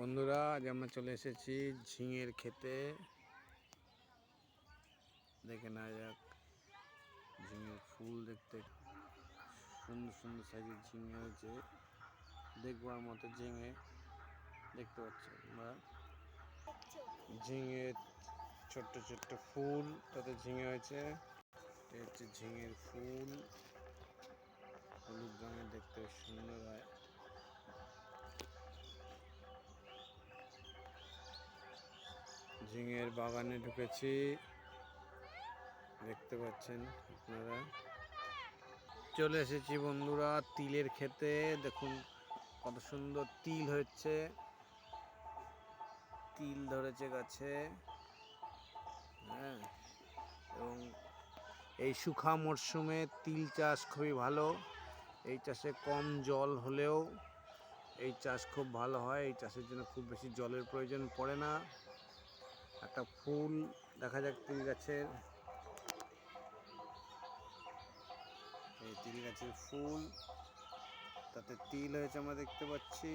বন্ধুরা, আজ আমরা চলে এসেছি ঝিঙের খেতে দেখে না যাক, ঝিঙের ফুল দেখতে সুন্দর সুন্দর সাইজের ঝিঙে হয়েছে। দেখবার মতো ঝিঙে, দেখতে পাচ্ছি আমরা ঝিঙে ছোট্ট ছোট্ট ফুল, তাতে ঝিঙে হয়েছে। এটা হচ্ছে ঝিঙের ফুল। হলুদ রঙের দেখতে সুন্দর হয়। ঝিঙের বাগানে ঢুকেছি। দেখতে পাচ্ছেন আপনারা। চলে এসেছি বন্ধুরা তিলের খেতে দেখুন কত সুন্দর তিল হচ্ছে। তিল ধরেছে গাছে। হ্যাঁ। এবং এই শুখা মরশুমে তিল চাষ খুবই ভালো। এই চাষে কম জল হলেও এই চাষ খুব ভালো হয়। এই চাষের জন্য খুব বেশি জলের প্রয়োজন পড়ে না। একটা ফুল দেখা যাক তিল গাছের। এই তিল গাছের ফুল, তাতে তিল হয়েছে আমরা দেখতে পাচ্ছি।